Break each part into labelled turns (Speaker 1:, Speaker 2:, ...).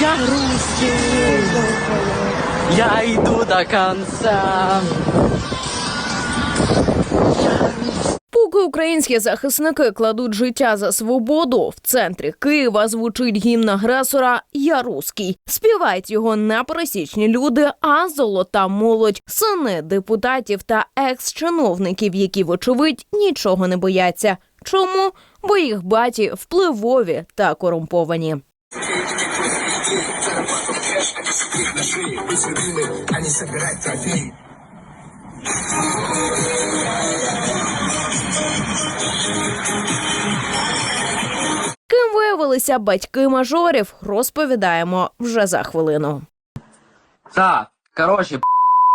Speaker 1: Я русский. Я иду до конца.
Speaker 2: Поки українські захисники кладуть життя за свободу, в центрі Києва звучить гімн агресора Я руський. Співають його не пересічні люди, а золота молодь, сини депутатів та екс-чиновників, які, вочевидь, нічого не бояться. Чому? Бо їх баті впливові та корумповані. Ким виявилися батьки мажорів, розповідаємо вже за хвилину.
Speaker 1: Да, короче,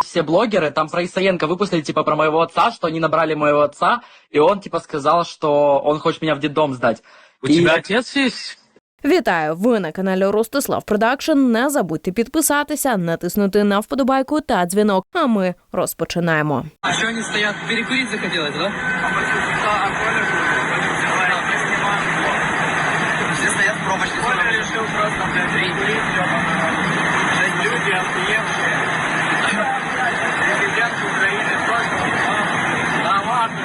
Speaker 1: все блогеры, там про Исаенко выпустили, типа, про моего отца, что они набрали моего отца, и он, типа, сказал, что он хочет меня в детдом сдать.
Speaker 3: У
Speaker 1: И-
Speaker 3: тебя отец есть?
Speaker 2: Вітаю! Ви на каналі Ростислав Продакшн. Не забудьте підписатися, натиснути на вподобайку та дзвінок. А ми розпочинаємо.
Speaker 3: А що вони стоять перекурити захотілося, да? Все стоят в пробочке. Коля решил просто, блядь, перекурить, люди охуевшие. Президент Украины просто... Да ладно.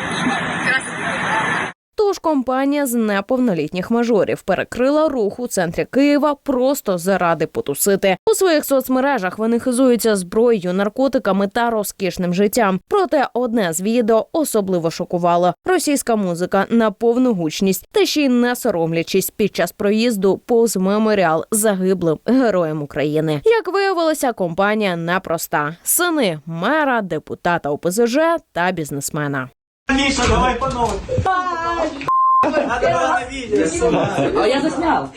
Speaker 2: Тож компанія з неповнолітніх мажорів перекрила рух у центрі Києва просто заради потусити. У своїх соцмережах вони хизуються зброєю, наркотиками та розкішним життям. Проте одне з відео особливо шокувало: російська музика на повну гучність та ще й не соромлячись під час проїзду повз меморіал загиблим героям України. Як виявилося, компанія непроста: сини мера, депутата ОПЗЖ та бізнесмена.
Speaker 4: Миша, давай по новой. Надо было на видео.
Speaker 1: А я заснял.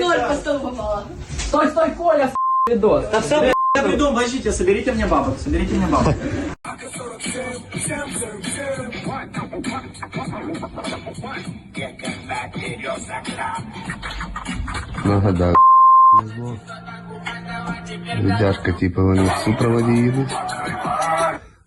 Speaker 5: Ноль по столу попало.
Speaker 1: Стой, стой, Коля, с*** видос.
Speaker 4: Да все, я приду, подождите, соберите мне бабок, соберите мне бабок.
Speaker 6: Нагадав. Віддяшка, типу, вони в супроводі їдуть.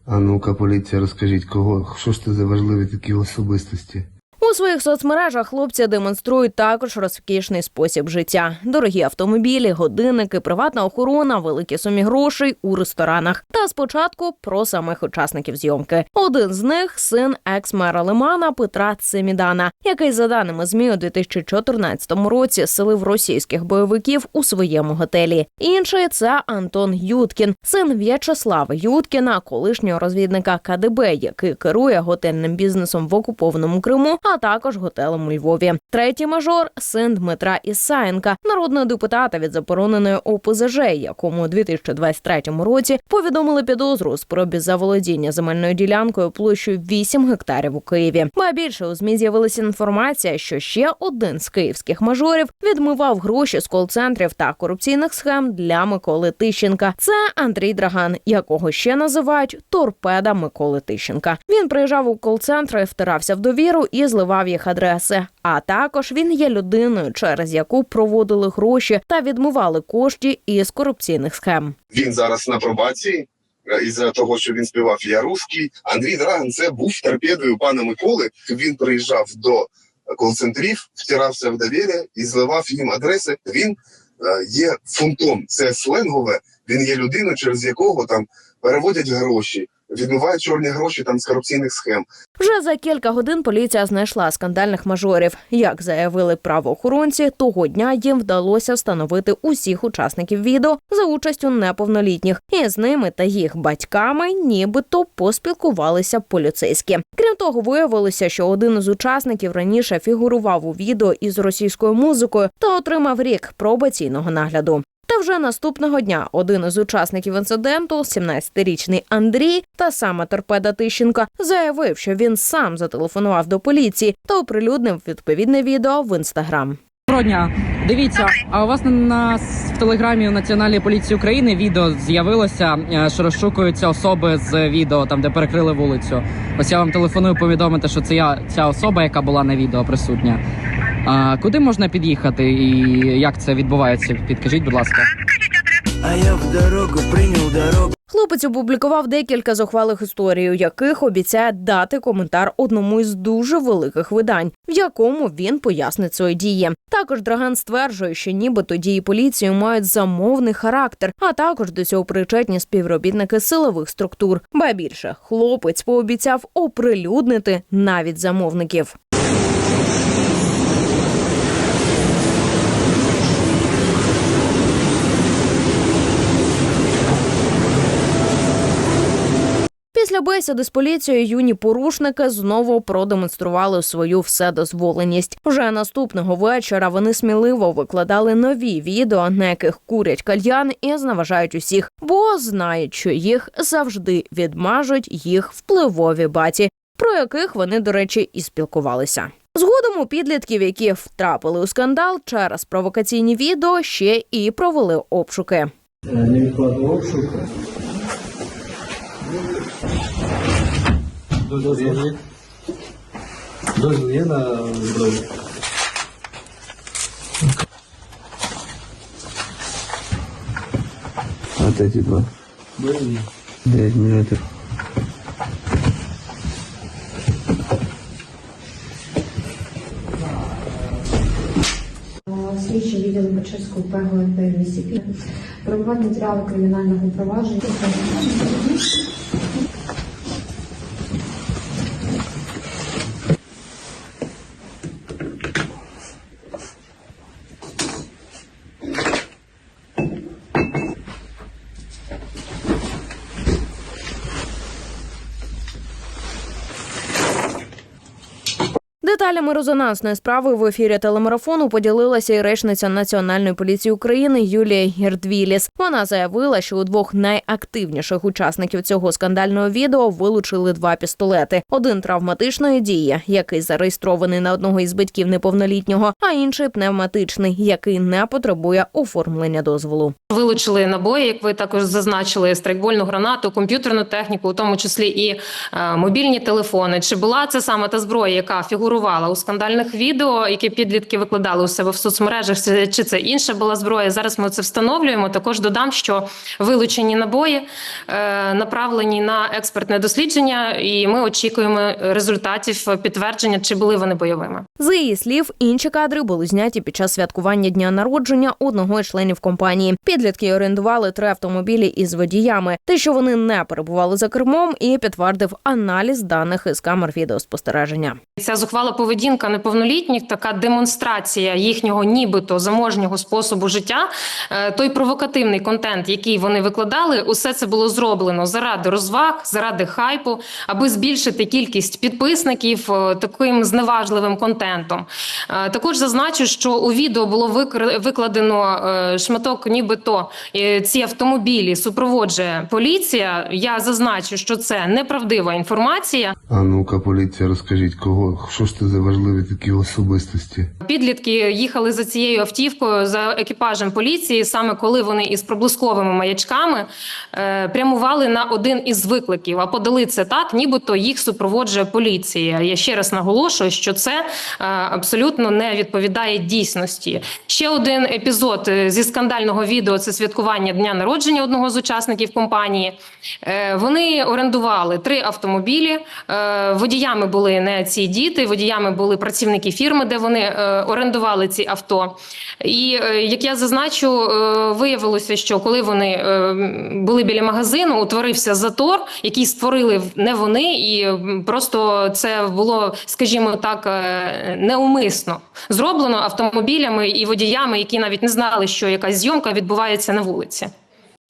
Speaker 6: А ну-ка, поліція, розкажіть, кого, що ж це за важливі такі особистості?
Speaker 2: У своїх соцмережах хлопці демонструють також розкішний спосіб життя: дорогі автомобілі, годинники, приватна охорона, великі сумі грошей у ресторанах. Та спочатку про самих учасників зйомки. Один з них син екс-мера Лимана Петра Цемідана, який, за даними змі, у 2014 році селив російських бойовиків у своєму готелі. Інший це Антон Юткін, син В'ячеслава Юткіна, колишнього розвідника КДБ, який керує готельним бізнесом в окупованому Криму, а також готелем у Львові. Третій мажор син Дмитра Ісаєнка, народного депутата від забороненої ОПЗЖ, якому у 2023 році повідомили підозру у спробі заволодіння земельною ділянкою площею 8 гектарів у Києві. Ба більше у змі з'явилася інформація, що ще один з київських мажорів відмивав гроші з кол-центрів та корупційних схем для Миколи Тищенка. Це Андрій Драган, якого ще називають торпеда Миколи Тищенка. Він приїжджав у кол-центри, втирався в довіру і зливав їх адреси. А також він є людиною, через яку проводили гроші та відмивали кошти із корупційних схем.
Speaker 7: Він зараз на пробації е, із-за того, що він співав Я русський. Андрій Драган це був торпедою пана Миколи. Він приїжджав до кол-центрів, втирався в довір'я і зливав їм адреси. Він е, є фунтом. Це сленгове. Він є людиною, через якого там переводять гроші, відмивають чорні гроші там з корупційних схем.
Speaker 2: Вже за кілька годин поліція знайшла скандальних мажорів. Як заявили правоохоронці, того дня їм вдалося встановити усіх учасників відео за участю неповнолітніх, і з ними та їх батьками нібито поспілкувалися поліцейські. Крім того, виявилося, що один із учасників раніше фігурував у відео із російською музикою та отримав рік пробаційного нагляду. Та вже наступного дня один із учасників інциденту, 17-річний Андрій, та саме торпеда Тищенка, заявив, що він сам зателефонував до поліції та оприлюднив відповідне відео в інстаграм.
Speaker 8: Доброго. Дивіться, а у вас на нас в телеграмі Національної поліції України відео з'явилося, е, що розшукуються особи з відео, там де перекрили вулицю. Ось я вам телефоную повідомити, що це я ця особа, яка була на відео присутня. А куди можна під'їхати і як це відбувається? Підкажіть, будь ласка.
Speaker 9: А я в дорогу принял дорогу.
Speaker 2: Хлопець опублікував декілька зухвалих історій, у яких обіцяє дати коментар одному із дуже великих видань, в якому він пояснить свої дії. Також Драган стверджує, що нібито дії поліції мають замовний характер, а також до цього причетні співробітники силових структур. Ба більше хлопець пообіцяв оприлюднити навіть замовників. Після бесіди з поліцією юні порушники знову продемонстрували свою вседозволеність. Вже наступного вечора вони сміливо викладали нові відео, на яких курять кальян і зневажають усіх, бо знають, що їх завжди відмажуть їх впливові баті, про яких вони, до речі, і спілкувалися. Згодом у підлітків, які втрапили у скандал через провокаційні відео, ще і провели обшуки.
Speaker 9: невідкладний обшук. Дозвіл є? Дозвіл є на зброю?
Speaker 6: Вот эти два.
Speaker 9: Бойові.
Speaker 6: 9 миллиметров.
Speaker 10: Слідчі відділу Печерського ПГНП в місті Київ проводять матеріали кримінального провадження.
Speaker 2: Деталями резонансної справи в ефірі телемарафону поділилася і речниця Національної поліції України Юлія Гердвіліс. Вона заявила, що у двох найактивніших учасників цього скандального відео вилучили два пістолети: один травматичної дії, який зареєстрований на одного із батьків неповнолітнього, а інший пневматичний, який не потребує оформлення дозволу.
Speaker 11: Вилучили набої, як ви також зазначили, страйкбольну гранату, комп'ютерну техніку, у тому числі і е, мобільні телефони. Чи була це саме та зброя, яка фігурувала у скандальних відео, які підлітки викладали у себе в соцмережах? Чи- це інша була зброя? Зараз ми це встановлюємо. Також додам, що вилучені набої е, направлені на експертне дослідження, і ми очікуємо результатів підтвердження, чи були вони бойовими.
Speaker 2: За її слів, інші кадри були зняті під час святкування дня народження одного із членів компанії. Підлітки орендували три автомобілі із водіями. Те, що вони не перебували за кермом, і підтвердив аналіз даних із камер відеоспостереження.
Speaker 11: Ця зухвала поведінка неповнолітніх, така демонстрація їхнього нібито заможнього способу життя, е, той провокативний контент, який вони викладали, усе це було зроблено заради розваг, заради хайпу, аби збільшити кількість підписників е, таким зневажливим контентом. Е, Також зазначу, що у відео було викладено шматок, нібито ці автомобілі супроводжує поліція. Я зазначу, що це неправдива інформація.
Speaker 6: А ну-ка, поліція, розкажіть, кого, що ж це за важливі такі особистості?
Speaker 11: Підлітки їхали за цією автівкою за екіпажем поліції, саме коли вони із проблисковими маячками е, прямували на один із викликів, а подали це так, нібито їх супроводжує поліція. Я ще раз наголошую, що це е, абсолютно не відповідає дійсності. Ще один епізод е, зі скандального відео це святкування дня народження одного з учасників компанії. Е, Вони орендували три автомобілі. Е, Водіями були не ці діти, водіями були працівники фірми, де вони е, орендували ці авто. І е, як я зазначу, е, виявилося, що коли вони були біля магазину, утворився затор, який створили не вони, і просто це було, скажімо так, неумисно зроблено автомобілями і водіями, які навіть не знали, що якась зйомка відбувається на вулиці.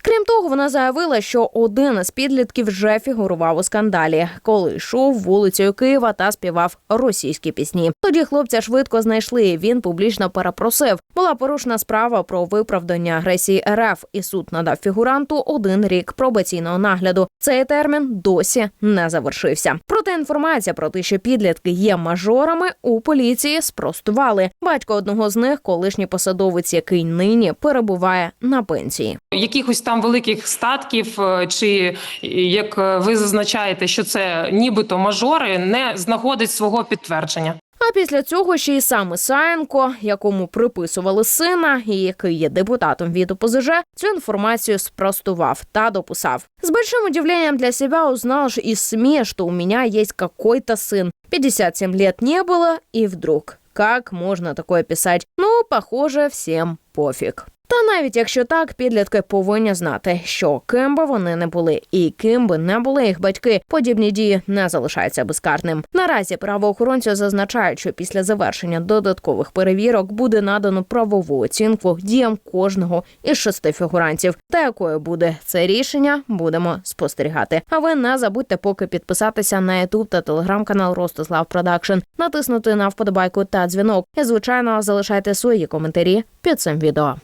Speaker 2: Крім того, вона заявила, що один із підлітків вже фігурував у скандалі, коли йшов вулицею Києва та співав російські пісні. Тоді хлопця швидко знайшли. Він публічно перепросив. Була порушена справа про виправдання агресії РФ, і суд надав фігуранту один рік пробаційного нагляду. Цей термін досі не завершився. Проте інформація про те, що підлітки є мажорами, у поліції спростували. Батько одного з них, колишній посадовець, який нині перебуває на пенсії.
Speaker 11: якихось там великих статків, е, чи як е, ви зазначаєте, що це нібито мажори, не знаходить свого підтвердження.
Speaker 2: А після цього ще й сам Ісаєнко, якому приписували сина, і який є депутатом від ОПЗЖ, цю інформацію спростував та дописав. С большим удивлением для себя узнал ж из СМИ, что у меня есть какой-то сын. 57 лет не было, и вдруг. Как можно такое писать? Ну, похоже, всім пофіг. Та навіть якщо так, підлітки повинні знати, що ким би вони не були, і ким би не були їх батьки, подібні дії не залишаються безкарним. Наразі правоохоронці зазначають, що після завершення додаткових перевірок буде надано правову оцінку діям кожного із шести фігурантів. Та якою буде це рішення, будемо спостерігати. А ви не забудьте поки підписатися на Ютуб та телеграм-канал Ростислав Продакшн, натиснути на вподобайку та дзвінок. І звичайно залишайте свої коментарі під цим відео.